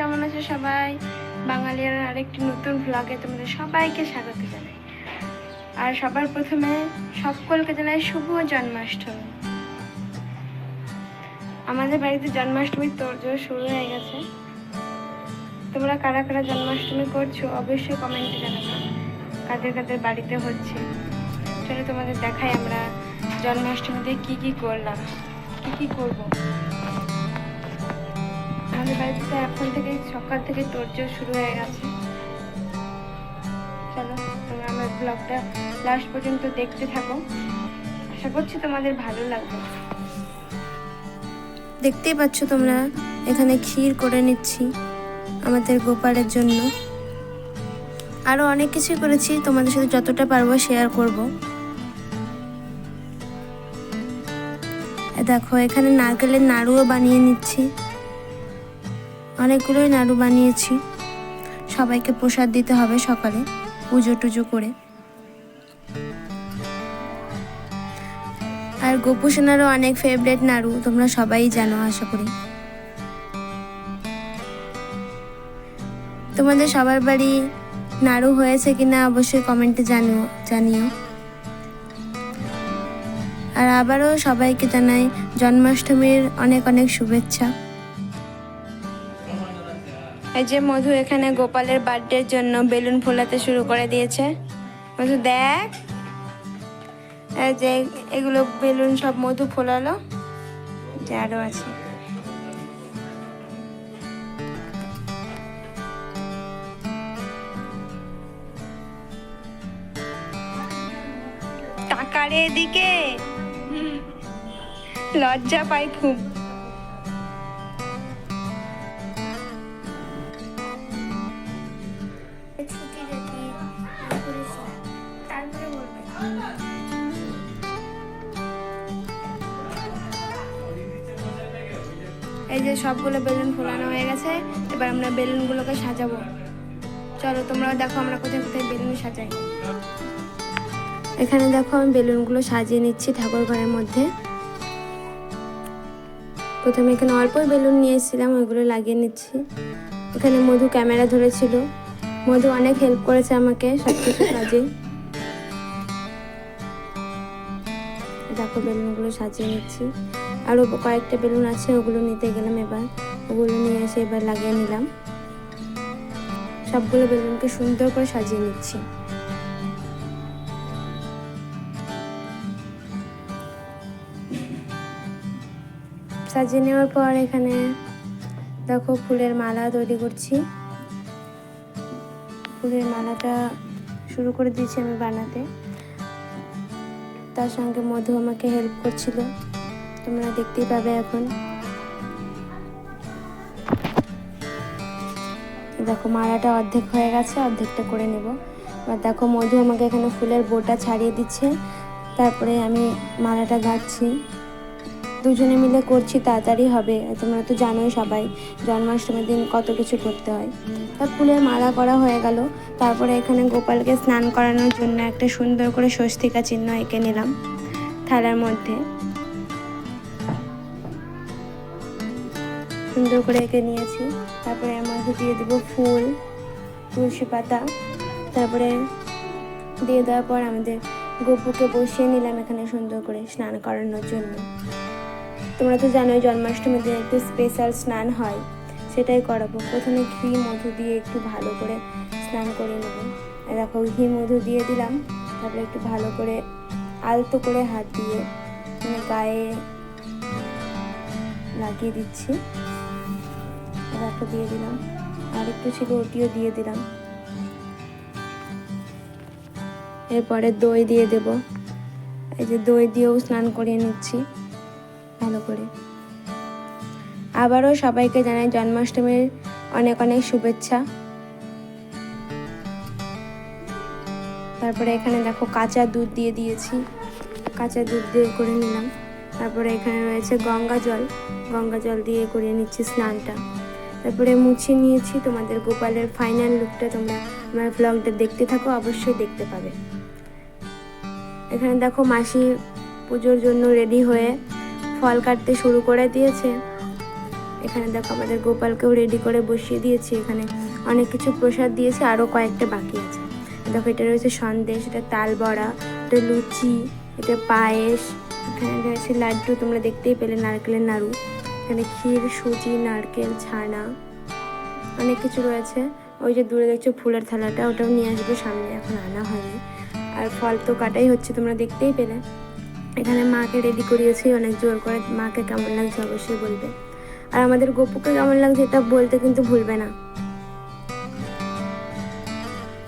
কেমন আছো সবাই? বাঙালির আরেকটি নতুন ভ্লগে তোমাদের সবাইকে স্বাগত জানাই। আর সবার প্রথমে সকলকে জানাই শুভ জন্মাষ্টমী। আমাদের বাড়িতে জন্মাষ্টমীর তোড়জোড় শুরু হয়ে গেছে। তোমরা কারা কারা জন্মাষ্টমী করছ অবশ্যই কমেন্টে জানাবে। কাদের কাদের বাড়িতে হচ্ছে। চলো তোমাদের দেখাই আমরা জন্মাষ্টমীতে কি কি করলাম, কি কি করব। আমাদের বাড়িতে এখন থেকে সকাল থেকে তোড়জোড় শুরু হয়ে গেছে। চলো, তোমরা আমার ব্লগটা লাস্ট পর্যন্ত দেখতে থাকো। আশা করছি তোমাদের ভালো লাগবে। দেখতেই পাচ্ছ তোমরা, এখানে ক্ষীর করে নিচ্ছি আমাদের গোপালের জন্য। আরও অনেক কিছুই করেছি, তোমাদের সাথে যতটা পারব শেয়ার করব। দেখো, এখানে নারকেলের নাড়ুও বানিয়ে নিচ্ছি। অনেকগুলোই নাড়ু বানিয়েছি। সবাইকে প্রসাদ দিতে হবে সকালে, পুজো টুজো করে। আর গোপুসোনারও অনেক ফেভারেট নাড়ু, তোমরা সবাই জানো, আশা করি। তোমাদের সবার বাড়ি নাড়ু হয়েছে কিনা অবশ্যই কমেন্টে জানিও জানিও। আর আবারও সবাইকে জানাই জন্মাষ্টমীর অনেক অনেক শুভেচ্ছা। এই যে মধু এখানে গোপালের বার্থডের জন্য বেলুন ফোলাতে শুরু করে দিয়েছে। মধু দেখ। যে এগুলো বেলুন সব মধু ফোলালো। যে আরও আছে। টাকারে এদিকে। লজ্জা পাই খুব। এই যে সবগুলো বেলুন ফোলানো হয়ে গেছে, এবার আমরা বেলুনগুলোকে সাজাবো। চলো তোমরাও দেখো আমরা কোথায় কোথায় বেলুন সাজাই। এখানে দেখো আমি বেলুনগুলো সাজিয়ে নিচ্ছি ঠাকুর ঘরের মধ্যে। প্রথমে এখানে অল্পই বেলুন নিয়ে এসেছিলাম, ওইগুলো লাগিয়ে নিচ্ছি। এখানে মধু ক্যামেরা ধরেছিল। মধু অনেক হেল্প করেছে আমাকে সব কিছু কাজে দেখো বেলুনগুলো সাজিয়ে নিচ্ছি। আরও কয়েকটা বেলুন আছে, ওগুলো নিতে গেলাম এবার। ওগুলো নিয়ে এসে এবার লাগিয়ে নিলাম। সবগুলো বেলুনকে সুন্দর করে সাজিয়ে নিচ্ছি। সাজিয়ে নেওয়ার পর এখানে দেখো ফুলের মালা তৈরি করছি। ফুলের মালাটা শুরু করে দিয়েছি আমি বানাতে। তার সঙ্গে মধু আমাকে হেল্প করছিল। তোমরা দেখতেই পাবে এখন। দেখো, মালাটা অর্ধেক হয়ে গেছে, অর্ধেকটা করে নেব। এবার দেখো, মধু আমাকে এখানে ফুলের বোটা ছাড়িয়ে দিচ্ছে। তারপরে আমি মালাটা গাঁথছি দুজনে মিলে করছি, তাড়াতাড়ি হবে। তোমরা তো জানোই সবাই, জন্মাষ্টমীর দিন কত কিছু করতে হয়। তার ফুলের মালা করা হয়ে গেল। তারপরে এখানে গোপালকে স্নান করানোর জন্য একটা সুন্দর করে স্বস্তিকা চিহ্ন এঁকে নিলাম থালার মধ্যে। সুন্দর করে এঁকে নিয়েছি। তারপরে মধ্যে দিয়ে দেবো ফুল, তুলসী পাতা। তারপরে দিয়ে দেওয়ার পর আমাদের গপুকে বসিয়ে নিলাম এখানে সুন্দর করে স্নান করানোর জন্য। তোমরা তো জানোই জন্মাষ্টমীর দিন একটু স্পেশাল স্নান হয়, সেটাই করাবো। প্রথমে ঘি, মধু দিয়ে একটু ভালো করে স্নান করে নেব। দেখো, ঘি, মধু দিয়ে দিলাম, তারপরে একটু ভালো করে আলতো করে হাত দিয়ে মানে গায়ে লাগিয়ে দিচ্ছি। দেখো দিয়ে দিলাম, আর একটু ছিল ওটিও দিয়ে দিলাম। এরপরে দই দিয়ে দেব। এই যে দই দিয়েও স্নান করিয়ে নিচ্ছি। ভালো করে। আবারও সবাইকে জানাই জন্মাষ্টমীর অনেক অনেক শুভেচ্ছা। তারপরে এখানে দেখো কাঁচা দুধ দিয়ে দিয়েছি। কাঁচা দুধ দিয়ে করে নিলাম। তারপরে এখানে রয়েছে গঙ্গা জল। গঙ্গা জল দিয়ে করে নিচ্ছি স্নানটা। তারপরে মুছে নিয়েছি তোমাদের গোপালের ফাইনাল লুকটা তোমরা আমার ব্লগটা দেখতে থাকো, অবশ্যই দেখতে পাবে। এখানে দেখো মাসি পুজোর জন্য রেডি হয়ে ফল কাটতে শুরু করে দিয়েছে। এখানে দেখো আমাদের গোপালকেও রেডি করে বসিয়ে দিয়েছি। এখানে অনেক কিছু প্রসাদ দিয়েছে আরও কয়েকটা বাকি আছে। দেখো, এটা রয়েছে সন্দেশ, এটা তাল বড়া, এটা লুচি, এটা পায়েস, এখানে রয়েছে লাড্ডু, তোমরা দেখতেই পেলে নারকেলের নাড়ু। এখানে ক্ষীর, সুজি, নারকেল, ছানা, অনেক কিছু রয়েছে। ওই যে দূরে দেখছ ফুলের থালাটা, ওটাও নিয়ে আসবে, সামনে এখন আনা হয়নি। আর ফল তো কাটাই হচ্ছে, তোমরা দেখতেই পেলে। এখানে মাকে রেডি করিয়েছি, অনেক জোর করে মাকে কেমন লাগছে অবশ্যই বলবে। আর আমাদের গপুকে কেমন লাগছে এটা বলতে কিন্তু ভুলবে না।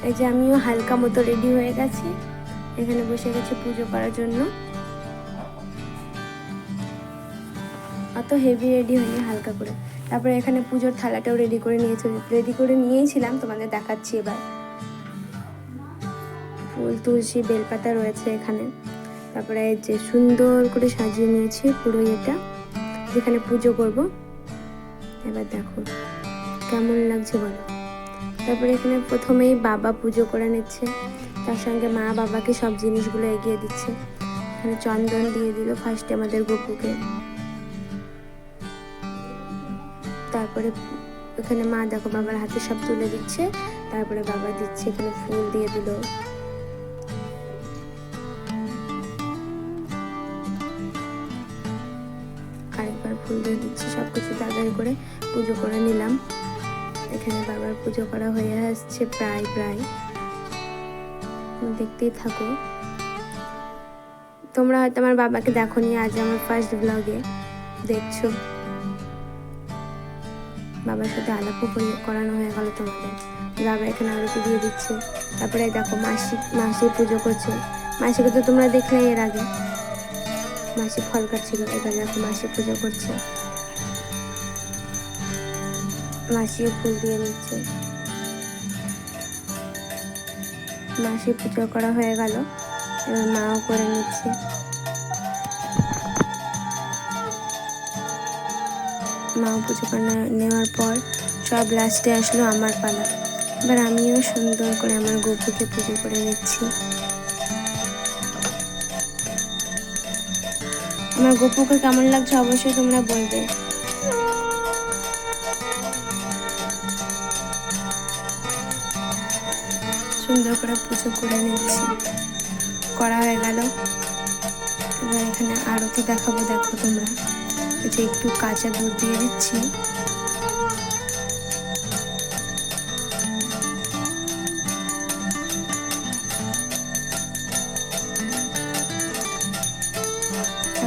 এই যে আমিও হালকা মতো রেডি হয়ে গেছি, এখানে বসে গেছি পুজো করার জন্য। অত হেভি রেডি হয়নি, হালকা করে। তারপরে এখানে পুজোর থালাটাও রেডি করে নিয়েছি রেডি করে নিয়েছিলাম তোমাদের দেখাচ্ছি এবার। ফুল, তুলসী, বেলপাতা রয়েছে এখানে। তারপরে যে সুন্দর করে সাজিয়ে নিয়েছি পুরো এটা যেখানে পুজো করব। এবার দেখো, কেমন লাগছে বলো? তারপরে এখানে প্রথমেই বাবা পুজো করে নিচ্ছে, তার সঙ্গে মা বাবাকে সব জিনিসগুলো এগিয়ে দিচ্ছে। এখানে চন্দন দিয়ে দিল ফার্স্টে আমাদের গপুকে। তারপরে এখানে মা দেখো বাবার হাতে সব তুলে দিচ্ছে, তারপরে বাবা দিচ্ছে এখানে ফুল দিয়ে দিল। আরেকবার ফুল দিয়ে দিচ্ছি সব কিছু তাড়াতাড়ি করে পুজো করে নিলাম। এখানে বাবার পুজো করা হয়ে আসছে, প্রায় প্রায়। দেখতেই থাকো। তোমরা হয়তো আমার বাবাকে দেখো নি আজ আমার ফার্স্ট ব্লগে দেখছ? বাবার সাথে আলাপও করি- করানো হয়ে গেল তোমাদের। বাবা এখানে আরতি দিয়ে দিচ্ছে। তারপরে দেখো মাসি মাসি পুজো করছে। মাসিকে তো তোমরা দেখলে এর আগে। মাসি ফল কাটছিল এবার এখন মাসি পুজো করছে। মাসিও ফুল দিয়ে নিচ্ছে। মাসি পুজো করা হয়ে গেল, এবার মাও করে নিচ্ছে। মাও পুজো করে নেওয়ার পর সব লাস্টে আসলো আমার পালা। এবার আমিও সুন্দর করে আমার গপুকে পুজো করে নিচ্ছি। আমার গপুকে কেমন লাগছে অবশ্যই তোমরা বলবে। সুন্দর করে পুজো করে নিচ্ছি। করা হয়ে গেল। এবার এখানে আরতি দেখাবো, দেখো তোমরা। যে একটু কাঁচা দুধ দিয়ে দিচ্ছি।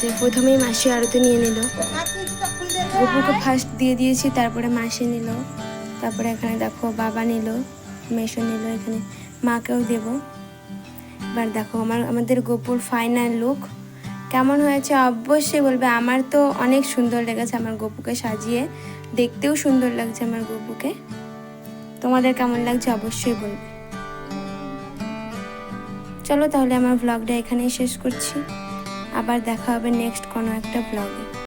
যে প্রথমেই মাসি আরতি নিয়ে নিল। গপুকে ফার্স্ট দিয়ে দিয়েছি, তারপরে মাসি নিল, তারপরে এখানে দেখো বাবা নিল মেশো নিল, এখানে মাকেও দেব। এবার দেখো আমার, আমাদের গোপুর ফাইনাল লুক কেমন হয়েছে? অবশ্যই বলবে, আমার তো অনেক সুন্দর লেগেছে আমার গপুকে সাজিয়ে। দেখতেও সুন্দর লাগছে আমার গপুকে। তোমাদের কেমন লাগছে অবশ্যই বলবে। চলো তাহলে আমার ভ্লগটা এখানেই শেষ করছি। আবার দেখা হবে নেক্সট কোনো একটা ব্লগে